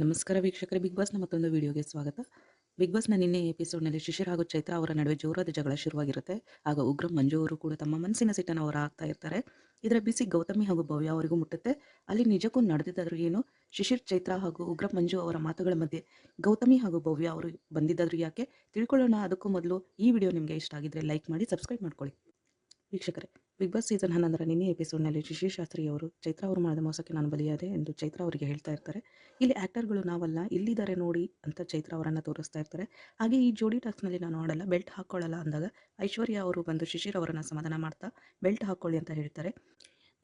ನಮಸ್ಕಾರ ವೀಕ್ಷಕರೇ, ಬಿಗ್ ಬಾಸ್ನ ಮತ್ತೊಂದು ವಿಡಿಯೋಗೆ ಸ್ವಾಗತ. ಬಿಗ್ ಬಾಸ್ನ ನಿನ್ನೆ ಎಪಿಸೋಡ್ನಲ್ಲಿ ಶಿಶಿರ್ ಹಾಗೂ ಚೈತ್ರ ಅವರ ನಡುವೆ ಜೋರಾದ ಜಗಳ ಶುರುವಾಗಿರುತ್ತೆ. ಆಗ ಉಗ್ರ ಮಂಜು ಅವರು ಕೂಡ ತಮ್ಮ ಮನಸ್ಸಿನ ಸಿಟ್ಟನ್ನು ಅವರು ಹಾಕ್ತಾ ಇರ್ತಾರೆ. ಇದರ ಬಿಸಿ ಗೌತಮಿ ಹಾಗೂ ಭವ್ಯ ಅವರಿಗೂ ಮುಟ್ಟುತ್ತೆ. ಅಲ್ಲಿ ನಿಜಕ್ಕೂ ನಡೆದಿದ್ದಾದ್ರೂ ಏನು? ಶಿಶಿರ್, ಚೈತ್ರ ಹಾಗೂ ಉಗ್ರ ಮಂಜು ಅವರ ಮಾತುಗಳ ಮಧ್ಯೆ ಗೌತಮಿ ಹಾಗೂ ಭವ್ಯ ಅವರು ಬಂದಿದ್ದಾದ್ರೂ ಯಾಕೆ? ತಿಳ್ಕೊಳ್ಳೋಣ. ಅದಕ್ಕೂ ಮೊದಲು ಈ ವಿಡಿಯೋ ನಿಮಗೆ ಇಷ್ಟ ಆಗಿದ್ರೆ ಲೈಕ್ ಮಾಡಿ, ಸಬ್ಸ್ಕ್ರೈಬ್ ಮಾಡ್ಕೊಳ್ಳಿ. ವೀಕ್ಷಕರೇ ಬಿಗ್ ಬಾಸ್ ಸೀಸನ್ ಹನ್ನೊಂದರ ನಿನ್ನೆ ಎಪಿಸೋಡ್ನಲ್ಲಿ ಶಿಶಿ ಶಾಸ್ತ್ರಿ ಅವರು ಚೈತ್ರಾ ಅವರು ಮಾಡಿದ ಮೋಸಕ್ಕೆ ನಾನು ಬಲಿಯಾದೆ ಎಂದು ಚೈತ್ರಾ ಅವರಿಗೆ ಹೇಳ್ತಾ ಇರ್ತಾರೆ. ಇಲ್ಲಿ ಆ್ಯಕ್ಟರ್ಗಳು ನಾವಲ್ಲ, ಇಲ್ಲಿದ್ದಾರೆ ನೋಡಿ ಅಂತ ಚೈತ್ರ ಅವರನ್ನು ತೋರಿಸ್ತಾ ಇರ್ತಾರೆ. ಹಾಗೆ ಈ ಜೋಡಿ ಟಾಕ್ಸ್ನಲ್ಲಿ ನಾನು ಆಡಲ್ಲ ಬೆಲ್ಟ್ ಹಾಕ್ಕೊಳ್ಳಲ್ಲ ಅಂದಾಗ ಐಶ್ವರ್ಯ ಅವರು ಬಂದು ಶಿಶಿರ್ ಅವರನ್ನು ಸಮಾಧಾನ ಮಾಡ್ತಾ ಬೆಲ್ಟ್ ಹಾಕ್ಕೊಳ್ಳಿ ಅಂತ ಹೇಳ್ತಾರೆ.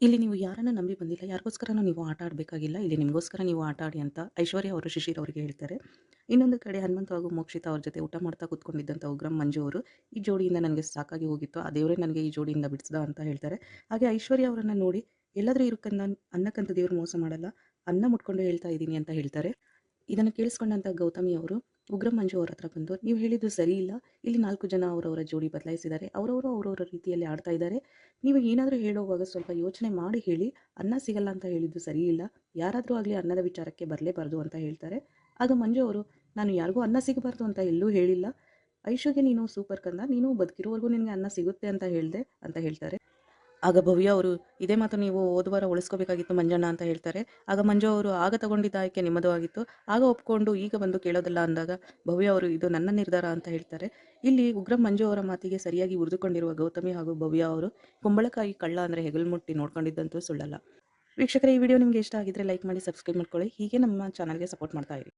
ಇಲ್ಲಿ ನೀವು ಯಾರನ್ನು ನಂಬಿ ಬಂದಿಲ್ಲ, ಯಾರಿಗೋಸ್ಕರನೂ ನೀವು ಆಟ ಆಡಬೇಕಾಗಿಲ್ಲ, ಇಲ್ಲಿ ನಿಮಗೋಸ್ಕರ ನೀವು ಆಟ ಆಡಿ ಅಂತ ಐಶ್ವರ್ಯ ಅವರು ಶಿಶಿರ್ ಅವರಿಗೆ ಹೇಳ್ತಾರೆ. ಇನ್ನೊಂದು ಕಡೆ ಹನುಮಂತ ಹಾಗೂ ಮೋಕ್ಷಿತ ಅವ್ರ ಜೊತೆ ಊಟ ಮಾಡ್ತಾ ಕೂತ್ಕೊಂಡಿದ್ದಂಥ ಉಗ್ರಂ ಮಂಜು ಅವರು, ಈ ಜೋಡಿಯಿಂದ ನನಗೆ ಸಾಕಾಗಿ ಹೋಗಿತ್ತು, ಆ ದೇವರೇ ನನಗೆ ಈ ಜೋಡಿಯಿಂದ ಬಿಡಿಸ್ದ ಅಂತ ಹೇಳ್ತಾರೆ. ಹಾಗೆ ಐಶ್ವರ್ಯ ಅವರನ್ನು ನೋಡಿ, ಎಲ್ಲಾದರೂ ಇರುಕಂದ ಅನ್ನಕ್ಕಂತ ದೇವರು ಮೋಸ ಮಾಡಲ್ಲ, ಅನ್ನ ಮುಟ್ಕೊಂಡು ಹೇಳ್ತಾ ಇದ್ದೀನಿ ಅಂತ ಹೇಳ್ತಾರೆ. ಇದನ್ನು ಕೇಳಿಸ್ಕೊಂಡಂಥ ಗೌತಮಿ ಅವರು, ಉಗ್ರಂ ಮಂಜು ಅವ್ರ ಹತ್ರ ಬಂದು, ನೀವು ಹೇಳಿದ್ದು ಸರಿ ಇಲ್ಲ, ಇಲ್ಲಿ ನಾಲ್ಕು ಜನ ಅವರವರ ಜೋಡಿ ಬದಲಾಯಿಸಿದ್ದಾರೆ, ಅವರವರು ಅವರವರ ರೀತಿಯಲ್ಲಿ ಆಡ್ತಾ ಇದ್ದಾರೆ, ನೀವು ಏನಾದರೂ ಹೇಳುವಾಗ ಸ್ವಲ್ಪ ಯೋಚನೆ ಮಾಡಿ ಹೇಳಿ, ಅನ್ನ ಸಿಗಲ್ಲ ಅಂತ ಹೇಳಿದ್ದು ಸರಿ ಇಲ್ಲ, ಯಾರಾದರೂ ಆಗಲಿ ಅನ್ನದ ವಿಚಾರಕ್ಕೆ ಬರಲೇಬಾರ್ದು ಅಂತ ಹೇಳ್ತಾರೆ. ಆಗ ಮಂಜು ಅವರು ನಾನು ಯಾರಿಗೂ ಅನ್ನ ಸಿಗಬಾರ್ದು ಅಂತ ಎಲ್ಲೂ ಹೇಳಿಲ್ಲ. ಐಶುಗೆ ನೀನು ಸೂಪರ್ ಕಂದ. ನೀನು ಬದುಕಿರೋವರೆಗೂ ನಿನಗೆ ಅನ್ನ ಸಿಗುತ್ತೆ ಅಂತ ಹೇಳಿದೆ ಅಂತ ಹೇಳ್ತಾರೆ. ಆಗ ಭವ್ಯ ಅವರು, ಇದೇ ಮಾತು ನೀವು ಓದುವಾರ ವಾರ ಉಳಿಸ್ಕೋಬೇಕಾಗಿತ್ತು ಮಂಜಣ್ಣ ಅಂತ ಹೇಳ್ತಾರೆ. ಆಗ ಮಂಜು ಅವರು, ಆಗ ತಗೊಂಡಿದ್ದ ಆಯ್ಕೆ ನಿಮ್ಮದು ಆಗಿತ್ತು. ಆಗ ಒಪ್ಕೊಂಡು ಈಗ ಬಂದು ಕೇಳೋದಿಲ್ಲ ಅಂದಾಗ ಭವ್ಯ ಅವರು, ಇದು ನನ್ನ ನಿರ್ಧಾರ ಅಂತ ಹೇಳ್ತಾರೆ. ಇಲ್ಲಿ ಉಗ್ರಂ ಮಂಜು ಅವರ ಮಾತಿಗೆ ಸರಿಯಾಗಿ ಉರಿದುಕೊಂಡಿರುವ ಗೌತಮಿ ಹಾಗೂ ಭವ್ಯ ಅವರು ಕುಂಬಳಕಾಯಿ ಕಳ್ಳ ಅಂದರೆ ಹೆಗಲ್ಮುಟ್ಟಿ ನೋಡ್ಕೊಂಡಿದ್ದಂತೂ ಸುಳ್ಳಲ್ಲ. ವೀಕ್ಷಕರ, ಈ ವಿಡಿಯೋ ನಿಮಗೆ ಇಷ್ಟ ಆಗಿದ್ರೆ ಲೈಕ್ ಮಾಡಿ, ಸಬ್ಸ್ಕ್ರೈಬ್ ಮಾಡ್ಕೊಳ್ಳಿ. ಹೀಗೆ ನಮ್ಮ ಚಾನಲ್ಗೆ ಸಪೋರ್ಟ್ ಮಾಡ್ತಾ ಇರಿ.